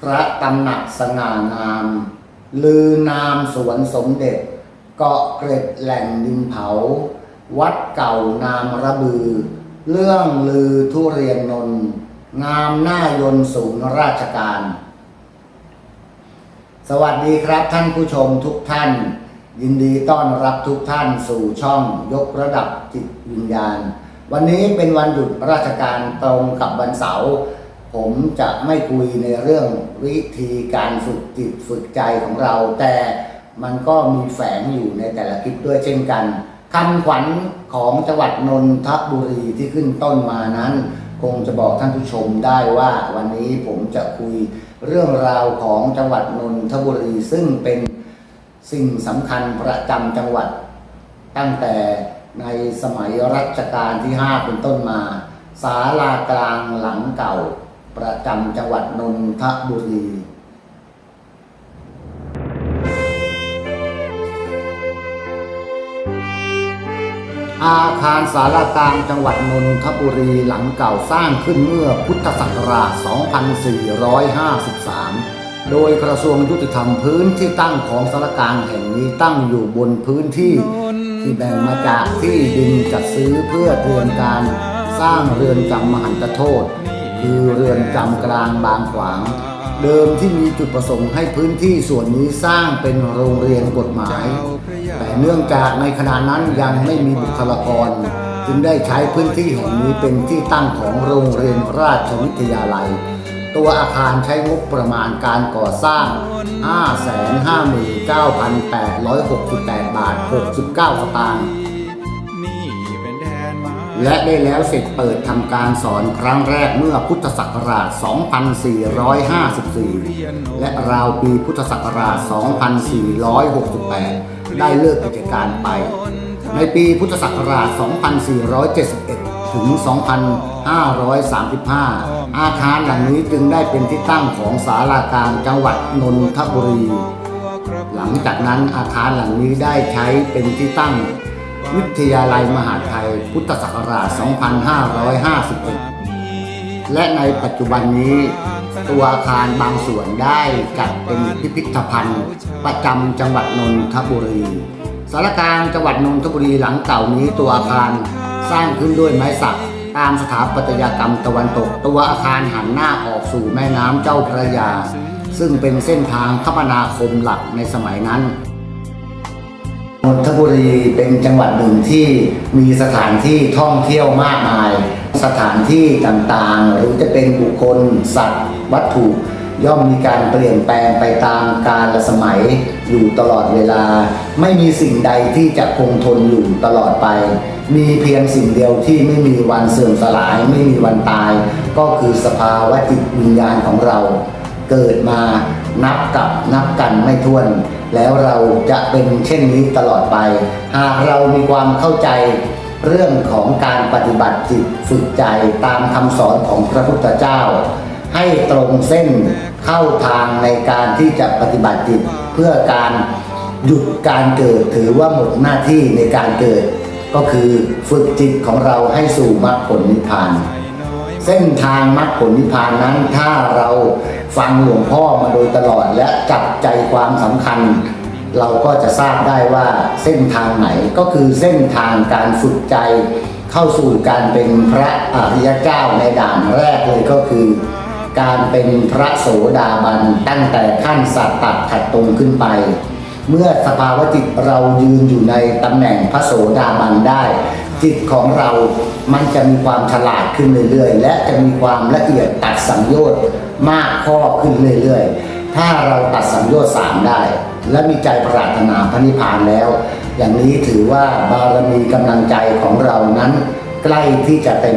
พระตำหนักสง่างาม ลือนามสวนสมเด็จ เกาะเกร็ดแหล่งดินเผา วัดเก่านามระบือ เรื่องลือทุเรียนนน งามหน้ายนต์ศูนย์ราชการ สวัสดีครับท่านผู้ชมทุกท่าน ยินดีต้อนรับทุกท่านสู่ช่องยกระดับจิตวิญญาณ วันนี้เป็นวันหยุดราชการตรงกับวันเสาร์ ผมจะไม่คุยในเรื่องวิธีการฝึกจิตฝึกใจของเรา แต่มันก็มีแฝงอยู่ในแต่ละคลิปด้วยเช่นกันคำขวัญของจังหวัดนนทบุรีที่ขึ้นต้นมานั้น คงจะบอกท่านผู้ชมได้ว่าวันนี้ผมจะคุยเรื่องราวของจังหวัดนนทบุรี ซึ่งเป็นสิ่งสำคัญประจำจังหวัด ตั้งแต่ในสมัยรัชกาลที่ 5 เป็นต้นมาศาลากลางหลังเก่า ประจำจังหวัดนนทบุรีอาคารสารกลางจังหวัดนนทบุรีหลังเก่าสร้างขึ้นเมื่อพุทธศักราช 2453 โดยกระทรวงยุติธรรมพื้นที่ตั้งของสารกลางแห่งนี้ตั้งอยู่บนพื้นที่ ที่แบ่งมาจากที่ดินจัดซื้อเพื่อเตรียมการสร้างเรือนจำมหันตโทษ คือเรือนจำกลางบางขวาง เดิมที่มีจุดประสงค์ให้พื้นที่ส่วนนี้สร้างเป็นโรงเรียนกฎหมาย แต่เนื่องจากในขณะนั้นยังไม่มีบุคลากร จึงได้ใช้พื้นที่แห่งนี้เป็นที่ตั้งของโรงเรียนราชวิทยาลัย ตัวอาคารใช้งบประมาณการก่อสร้าง 559,868 บาท 69 สตางค์ และได้แล้วเสร็จเปิดทำการสอนครั้งแรกเมื่อพุทธศักราช 2454 และราวปีพุทธศักราช 2468 ได้เลิกกิจการไป ในปีพุทธศักราช 2471 ถึง 2535 อาคารหลังนี้จึงได้เป็นที่ตั้งของศาลาการจังหวัดนนทบุรี หลังจากนั้นอาคารหลังนี้ได้ใช้เป็นที่ตั้ง วิทยาลัยมหาไทย พุทธศักราช 2551 และในปัจจุบันนี้ ตัวอาคารบางส่วนได้จัดเป็นพิพิธภัณฑ์ ประจำจังหวัดนนทบุรีสารกลางจังหวัดนนทบุรีหลังเก่านี้ตัวอาคารสร้างขึ้นด้วยไม้สักตามสถาปัตยกรรมตะวันตก ตัวอาคารหันหน้าออกสู่แม่น้ำเจ้าพระยา ซึ่งเป็นเส้นทางคมนาคมหลักในสมัยนั้น นนทบุรีเป็นจังหวัดหนึ่งที่มีสถานที่ท่องเที่ยวมากมาย สถานที่ต่างๆ หรือจะเป็นบุคคล สัตว์ วัตถุ ย่อมมีการเปลี่ยนแปลงไปตามกาลสมัยอยู่ตลอดเวลา ไม่มีสิ่งใดที่จะคงทนอยู่ตลอดไป มีเพียงสิ่งเดียวที่ไม่มีวันเสื่อมสลายไม่มีวันตาย ก็คือสภาวะจิตวิญญาณของเรา เกิดมา นับกับนับกันไม่ถ้วน แล้วเราจะเป็นเช่นนี้ตลอดไป หากเรามีความเข้าใจเรื่องของการปฏิบัติจิตฝึกใจตามคำสอนของพระพุทธเจ้า ให้ตรงเส้นเข้าทางในการที่จะปฏิบัติจิตเพื่อการหยุดการเกิดถือว่าหมดหน้าที่ในการเกิด ก็คือฝึกจิตของเราให้สู่มรรคผลนิพพาน เส้นทางมรรคผลนิพพานนั้นถ้าเราฟังหลวงพ่อมาโดยตลอดและจับใจความสำคัญ เราก็จะทราบได้ว่าเส้นทางไหนก็คือเส้นทางการฝึกใจเข้าสู่การเป็นพระอริยเจ้าในด่านแรกเลยก็คือ การเป็นพระโสดาบันตั้งแต่ขั้นสัตตัดขัดตรงขึ้นไป เมื่อสภาวะจิตเรายืนอยู่ในตำแหน่งพระโสดาบันได้ จิตของเรามันจะมีความฉลาดขึ้นเรื่อยๆ และจะมีความละเอียดตัดสังโยชน์มากข้อขึ้นเรื่อยๆ ถ้าเราตัดสังโยชน์สามได้ และมีใจปรารถนาพระนิพพานแล้ว อย่างนี้ถือว่าบารมีกำลังใจของเรานั้น ใกล้ที่จะเป็น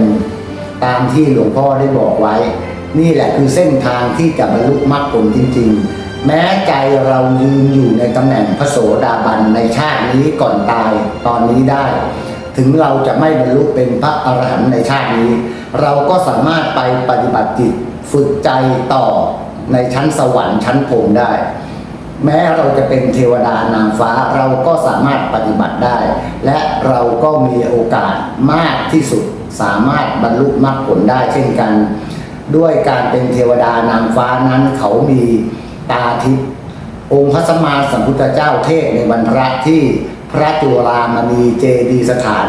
ตามที่หลวงพ่อได้บอกไว้ นี่แหละคือเส้นทางที่จะบรรลุมรรคผลจริง ๆ แม้ใจเรายืนอยู่ในตำแหน่งพระโสดาบันในชาตินี้ก่อนตายตอนนี้ได้ ถึงเราจะไม่บรรลุเป็นพระอรหันต์ในชาตินี้ เราก็สามารถไปปฏิบัติจิตฝึกใจต่อในชั้นสวรรค์ชั้นพรมได้ แม้เราจะเป็นเทวดานางฟ้าเราก็สามารถปฏิบัติได้ และเราก็มีโอกาสมากที่สุดสามารถบรรลุมรรคผลได้เช่นกัน ด้วยการเป็นเทวดานางฟ้านั้นเขามี ตาทิพย์องค์พระสัมมาสัมพุทธเจ้าเทศในวันพระที่พระจุฬามณีเจดีสถาน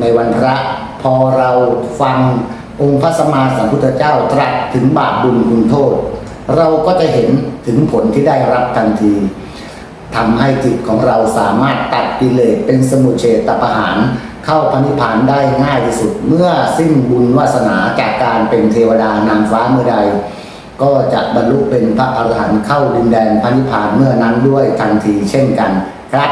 ในวันพระพอเราฟังองค์พระสัมมาสัมพุทธเจ้าตรัสถึงบาปบุญคุณโทษ เราก็จะเห็นถึงผลที่ได้รับทันทีทำให้จิตของเราสามารถตัดกิเลสเป็นสมุเฉตประหาร เข้าพระนิพพานได้ง่ายที่สุด เมื่อสิ้นบุญวาสนาจากการเป็นเทวดานางฟ้าเมื่อใด ก็จะบรรลุเป็นพระอรหันต์เข้าดินแดนพระนิพพานเมื่อนั้นด้วยทันทีเช่นกันครับ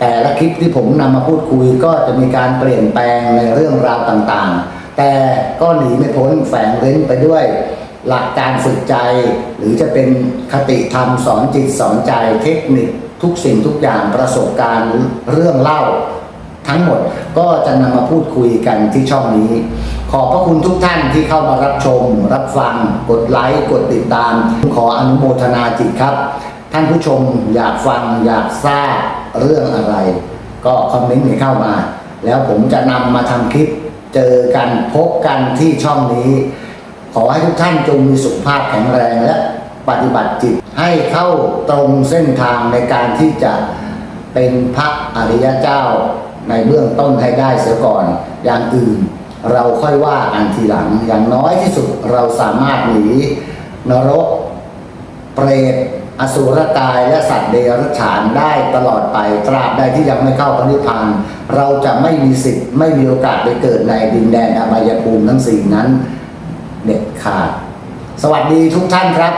แต่ละคลิปที่ผมนำมาพูดคุยก็จะมีการเปลี่ยนแปลงในเรื่องราวต่างๆ แต่ก็หนีไม่พ้นแฝงเร้นไปด้วย หลักการฝึกใจ หรือจะเป็นคติธรรมสอนจิตสอนใจเทคนิคทุกสิ่งทุกอย่างประสบการณ์เรื่องเล่า ทั้งหมดก็จะนำมาพูดคุยกันที่ช่องนี้ ขอบพระคุณทุกท่านที่เข้ามารับชม รับฟัง กดไลค์ กดติดตาม ขออนุโมทนาจิตครับ ท่านผู้ชมอยากฟังอยากทราบเรื่องอะไร ก็คอมเมนต์ให้เข้ามา แล้วผมจะนำมาทำคลิปเจอกันพบกันที่ช่องนี้ ขอให้ทุกท่านจงมีสุขภาพแข็งแรงและปฏิบัติจิตให้เข้าตรงเส้นทางในการที่จะเป็นพระอริยเจ้าในเบื้องต้นให้ได้เสียก่อนอย่างอื่น เราค่อยว่ากันทีหลังอย่างน้อยที่สุดเราสามารถหนีนรก เปรตอสุรกายและสัตว์เดรัจฉานได้ตลอดไปตราบใดที่ยังไม่เข้าพระนิพพานเราจะไม่มีสิทธิ์ไม่มีโอกาสไปเกิดในดินแดนอบายภูมิทั้งสี่นั้นเด็ดขาด สวัสดีทุกท่านครับ